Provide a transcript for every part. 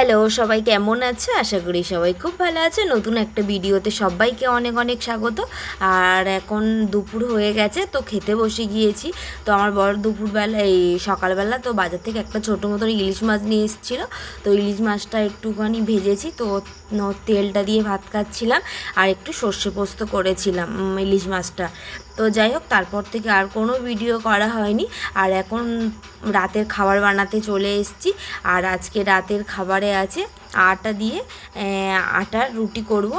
Hello, সবাই কেমন আছে? আশা করি সবাই খুব ভালো আছে। নতুন একটা ভিডিওতে সবাইকে অনেক অনেক স্বাগত। আর এখন দুপুর হয়ে গেছে, তো খেতে বসে গিয়েছি। তো আমার বড় দুপুরবেলা, এই সকালবেলা তো বাজার থেকে একটা ছোটো মতন ইলিশ মাছ নিয়ে এসেছিল। তো ইলিশ মাছটা একটুখানি ভেজেছি, তো তেলটা দিয়ে ভাত খাচ্ছিলাম আর একটু সর্ষে পোস্ত করেছিলাম ইলিশ মাছটা। তো যাই হোক, তারপর থেকে আর কোনো ভিডিও করা হয়নি। আর এখন রাতের খাবার বানাতে চলে এসেছি। আর আজকে রাতের খাবারে আছে, আটা দিয়ে আটার রুটি করব।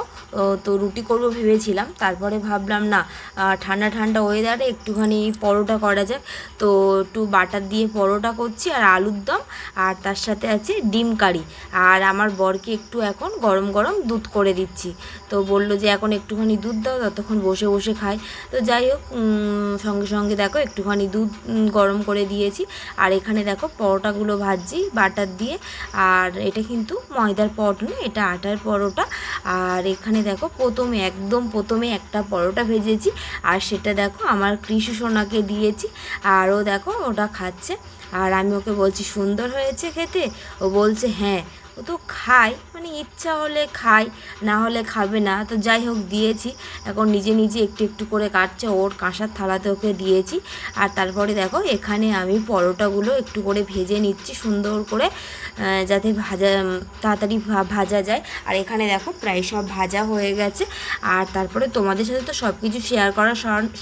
তো রুটি করব ভেবেছিলাম, তারপরে ভাবলাম না ঠান্ডা ঠান্ডা ওয়েদারে একটুখানি পরোটা করা যাক। তো একটু বাটার দিয়ে পরোটা করছি, আর আলুর দম আর তার সাথে আছে ডিম কারি। আর আমার বরকে একটু এখন গরম গরম দুধ করে দিচ্ছি। তো বলল যে, এখন একটুখানি দুধ দাও, ততক্ষণ বসে বসে খাই। তো যাই হোক সঙ্গে সঙ্গে দেখো একটুখানি দুধ গরম করে দিয়েছি। আর এখানে দেখো পরোটাগুলো ভাজছি বাটার দিয়ে। আর এটা কিন্তু ময়দার পরোটা না এটা আটার পরোটা। আর এখানে দেখো প্রথমে, একদম প্রথমে একটা পরোটা ভেজেছি। আর সেটা দেখো আমার কৃষি সোনাকে দিয়েছি। আরও দেখো ওটা খাচ্ছে। আর আমি ওকে বলছি সুন্দর হয়েছে খেতে? ও বলছে হ্যাঁ। ও তো খায় মানে ইচ্ছা হলে খায়, না হলে খাবে না। তো যাই হোক, দিয়েছি। এখন নিজে নিজে একটু একটু করে কাটছে ওর কাঁসার থালাতে ওকে দিয়েছি। আর তারপরে দেখো, এখানে আমি পরোটাগুলো একটু করে ভেজে নিচ্ছি সুন্দর করে যাতে ভাজা তাড়াতাড়ি ভাজা যায়। আর এখানে দেখো, প্রায় সব ভাজা হয়ে গেছে। আর তারপরে তোমাদের সাথে তো সব কিছু শেয়ার করা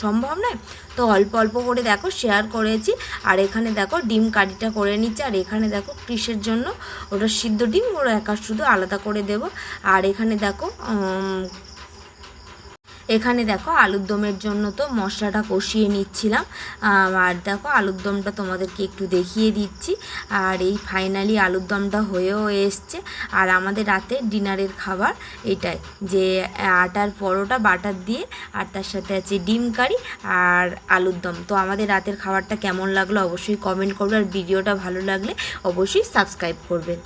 সম্ভব নয়। তো অল্প অল্প করে দেখো শেয়ার করেছি। আর এখানে দেখো, ডিম কারিটা করে নিচ্ছে। আর এখানে দেখো কৃষের জন্য? ওটা সিদ্ধ ডিম ওরা একা শুধু আলাদা করে দেব। আর এখানে দেখো এখানে দেখো আলুর দমের জন্য তো মশলাটা কষিয়ে নিচ্ছিলাম। আর দেখো আলুর দমটা তোমাদেরকে একটু দেখিয়ে দিচ্ছি। আর এই ফাইনালি আলুর দমটা হয়েও এসছে। আর আমাদের রাতে ডিনারের খাবার এটাই, যে আটার পরোটা বাটার দিয়ে, আর তার সাথে আছে ডিম কারি আর আলুর দম। তো আমাদের রাতের খাবারটা কেমন লাগল অবশ্যই কমেন্ট করবে। আর ভিডিওটা ভালো লাগলে অবশ্যই সাবস্ক্রাইব করবেন